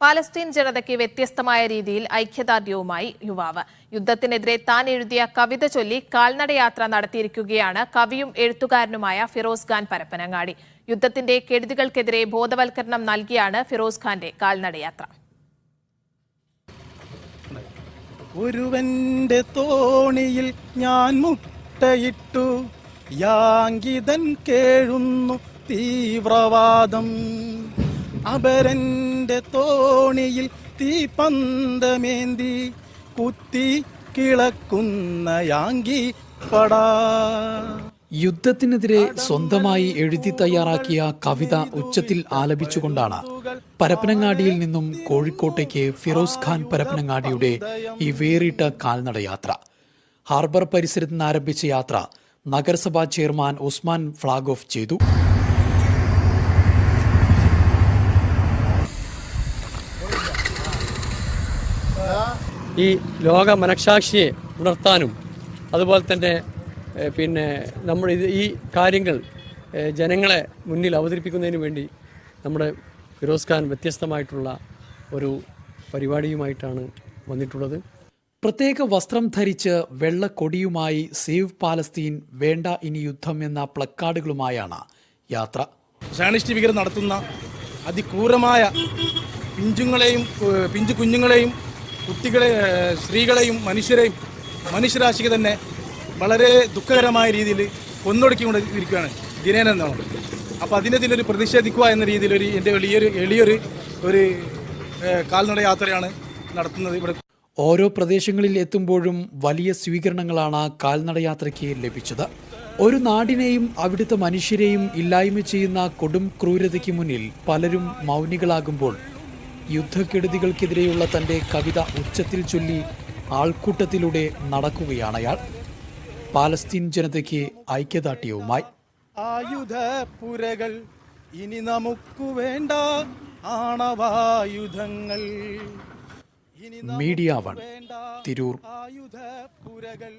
Palestine ജനതയ്ക്ക് വ്യത്യസ്തമായ രീതിയിൽ ഐക്യദാർഢ്യവുമായി യുവാവ്. യുദ്ധത്തിനെതിരെ താൻ എഴുതിയ കവിത ചൊല്ലി കാൽനടയാത്ര നടത്തിയിരിക്കുകയാണ് കവിയും എഴുത്തുകാരനുമായ ഫിറോസ് ഖാൻ പരപ്പനങ്ങാടി. യുദ്ധത്തിന്റെ കെടുതികൾക്കെതിരെ ബോധവൽക്കരണം നൽകിയാണ് ഫിറോസ് ഖാന്റെ കാൽനടയാത്ര. ഒരുവന്റെ തോണിയിൽ ഞാൻ മുട്ടയിട്ടു യാങ്കിതൻ കേഴുന്നു തീവ്രവാദം. അപരന്റെ തോണിയിൽ തീപന്തമേന്തി കുത്തി കിളക്കുന്ന യാങ്കി പടാ. യുദ്ധത്തിനെതിരെ സ്വന്തമായി എഴുതി തയ്യാറാക്കിയ കവിത ഉച്ചത്തിൽ ആലപിച്ചുകൊണ്ടാണ് പരപ്പനങ്ങാടിയിൽ നിന്നും കോഴിക്കോട്ടേക്ക് ഫിറോസ് ഖാൻ പരപ്പനങ്ങാടിയുടെ ഈ വേറിട്ട കാൽനടയാത്ര. ഹാർബർ പരിസരത്ത് നിന്ന് ആരംഭിച്ച യാത്ര നഗരസഭാ ചെയർമാൻ ഉസ്മാൻ ഫ്ളാഗ് ഓഫ് ചെയ്തു. ഈ ലോക മനഃസാക്ഷിയെ ഉണർത്താനും അതുപോലെ തന്നെ പിന്നെ നമ്മൾ ഇത് ഈ കാര്യങ്ങൾ ജനങ്ങളെ മുന്നിൽ അവതരിപ്പിക്കുന്നതിന് വേണ്ടി നമ്മുടെ ഫിറോസ് ഖാൻ വ്യത്യസ്തമായിട്ടുള്ള ഒരു പരിപാടിയുമായിട്ടാണ് വന്നിട്ടുള്ളത്. പ്രത്യേക വസ്ത്രം ധരിച്ച് വെള്ളക്കൊടിയുമായി സേവ് പാലസ്തീൻ വേണ്ട ഇനി യുദ്ധം എന്ന പ്ലക്കാർഡുകളുമായാണ് യാത്ര. ഷാനിസ്റ്റ് ഭീകരർ നടത്തുന്ന അതിക്രൂരമായ പിഞ്ചുങ്ങളെയും പിഞ്ചു കുഞ്ഞുങ്ങളെയും കുട്ടികളെ സ്ത്രീകളെയും മനുഷ്യരെയും മനുഷ്യരാശിക്ക് തന്നെ വളരെ ദുഃഖകരമായ രീതിയിൽ കൊന്നൊടുക്കിക്കൊണ്ട് ഇരിക്കുകയാണ് ദിനേന എന്നാണ്. അപ്പോൾ അതിനെതിരെ ഒരു പ്രതിഷേധിക്കുക എന്ന രീതിയിൽ ഒരു എന്റെ വലിയൊരു എളിയൊരു ഒരു കാൽനട യാത്രയാണ് നടത്തുന്നത് ഇവിടെ. ഓരോ പ്രദേശങ്ങളിൽ എത്തുമ്പോഴും വലിയ സ്വീകരണങ്ങളാണ് കാൽനടയാത്രയ്ക്ക് ലഭിച്ചത്. ഒരു നാടിനെയും അവിടുത്തെ മനുഷ്യരെയും ഇല്ലായ്മ ചെയ്യുന്ന കൊടും ക്രൂരതയ്ക്ക് മുന്നിൽ പലരും മൗനികളാകുമ്പോൾ യുദ്ധക്കെടുതികൾക്കെതിരെയുള്ള തന്റെ കവിത ഉച്ചത്തിൽ ചൊല്ലി ആൾക്കൂട്ടത്തിലൂടെ നടക്കുകയാണ് അയാൾ. പാലസ്തീൻ ജനതയ്ക്ക് ഐക്യദാർഢ്യവുമായി. ആയുധപ്പുരകൾ ഇനി നമുക്ക് വേണ്ട ആണവായുധങ്ങൾ. Media one Tirur. ആയുധപ്പുരകൾ